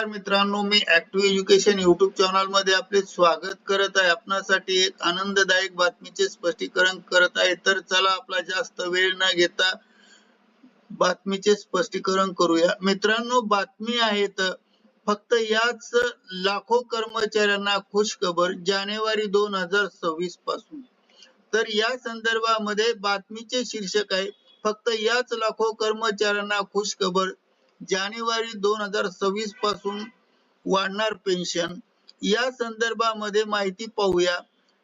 मित्रांनो मी active education YouTube चॅनलमध्ये आपले स्वागत करत आहे. आपणासाठी एक आनंददायक बातमीचे स्पष्टीकरण करत आहे. तर चला आपला जास्त वेळ न घेता बातमीचे स्पष्टीकरण करूया. मित्रांनो बातमी आहे तर फक्त याच लाखो कर्मचाऱ्यांना खुशखबर जानेवारी दोन हजार सव्वीसपासून. तर या संदर्भामध्ये बातमीचे शीर्षक आहे फक्त याच लाखो कर्मचाऱ्यांना खुशखबर जानेवारी दोन हजार सव्वीसपासून वाढणार पेन्शन या संदर्भामध्ये माहिती पाहूया.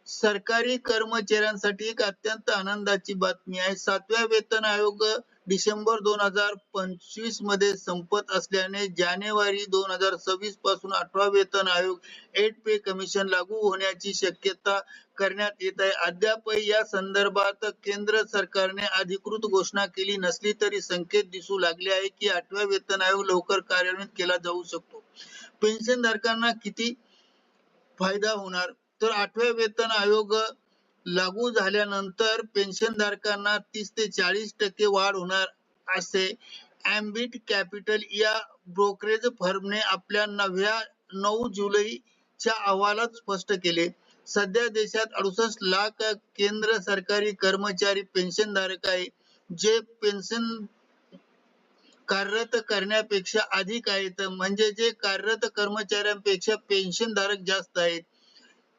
सरकारी कर्मचाऱ्यांसाठी एक अत्यंत आनंदाची बातमी आहे. सातव्या वेतन आयोग डिसेंबर दोन हजार पंचवीसमध्ये संपत असल्याने जानेवारी दोन हजार सव्वीसपासून आठवा वेतन आयोग एट पे कमिशन लागू होण्याची शक्यता करण्यात येत आहे. अद्यापही या संदर्भात केंद्र सरकारने अधिकृत घोषणा केली नसली तरी संकेत दिसू लागले आहे की आठव्या वेतन आयोग लवकर कार्यान्वित केला जाऊ शकतो. पेन्शन धारकांना किती फायदा होणार? तर आठव्या वेतन आयोग लागू झाल्यानंतर पेन्शन धारकांना तीस ते चाळीस टक्के वाढ होणार असे अँबिट कॅपिटल या ब्रोकरेज फर्मने आपल्या नव्या नऊ जुलैच्या अहवालात स्पष्ट केले. सध्या देशात अडुसष्ट लाख केंद्र सरकारी कर्मचारी पेन्शन धारक आहे जे पेन्शन कार्यरत करण्यापेक्षा अधिक आहेत म्हणजे जे कार्यरत कर्मचाऱ्यांपेक्षा पेन्शन धारक जास्त आहेत.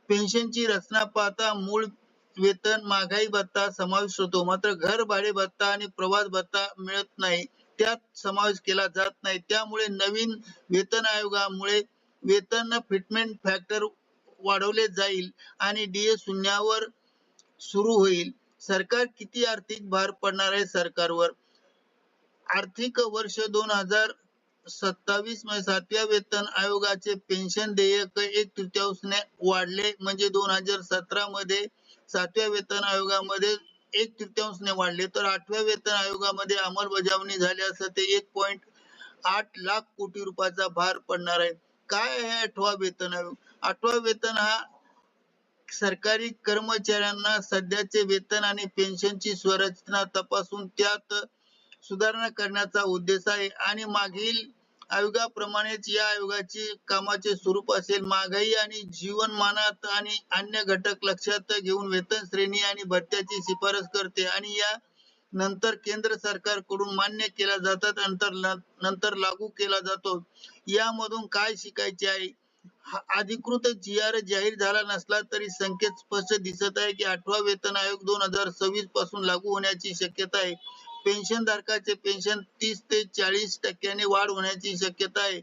पेन्शनची रचना पाहता मूळ वेतन महागाई भत्ता समावेश होतो. मात्र घर भाडे भत्ता आणि प्रवास भत्ता मिळत नाही. त्यात समावेश केला जात नाही. त्यामुळे नवीन वेतन आयोगामुळे वेतन फिटमेंट फॅक्टर वाढवले जाईल आणि डीए शून्यावर सुरू होईल. सरकार किती आर्थिक भार पडणार आहे सरकारवर? आर्थिक वर्ष दोन हजार सत्तावीसमध्ये सातव्या वेतन आयोगाचे पेन्शन देयक एक तृतीयांशने वाढले. म्हणजे दोन हजार सतरा मध्ये सातव्या वेतन आयोगामध्ये एक तृतीयांशने वाढले. तर आठव्या वेतन आयोगामध्ये अंमलबजावणी झाली असं ते एक पॉइंट आठ लाख कोटी रुपयाचा भार पडणार आहे. काय आहे आठवा वेतन आयोग? आठवा वेतन हा सरकारी कर्मचाऱ्यांना सध्याचे वेतन आणि पेन्शनची स्वरचना तपासून त्यात सुधारणा करण्याचा उद्देश आहे. आणि मागील आयोगाप्रमाणेच या आयोगाची कामाचे स्वरूप असेल महागाई आणि जीवनमानात आणि अन्य घटक लक्षात घेऊन वेतन श्रेणी आणि भत्त्याची शिफारस करते. आणि या नंतर केंद्र सरकारकडून मान्य केला जातात नंतर नंतर लागू केला जातो. यामधून काय शिकायचे आहे? अधिकृत जी आर जाहीर झाला नसला तरी संकेत स्पष्ट दिसत आहे की आठवा वेतन आयोग दोन हजार सव्वीसपासून लागू होण्याची शक्यता आहे. पेन्शन धारकाचे पेन्शन तीस ते चाळीस टक्क्याने वाढ होण्याची शक्यता आहे.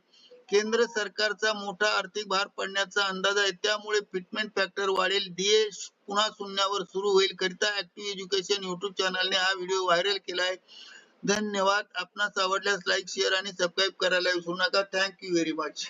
केंद्र सरकारचा मोठा आर्थिक भार पडण्याचा अंदाज आहे. त्यामुळे फिटमेंट फॅक्टर वाढेल. डीए पुन्हा शून्यावर सुरू होईल करिता ऍक्टिव्ह एज्युकेशन युट्यूब चॅनलने हा व्हिडिओ व्हायरल केला आहे. धन्यवाद. आपणास आवडल्यास लाईक शेअर आणि सबस्क्राईब करायला विसरू नका. Thank you very much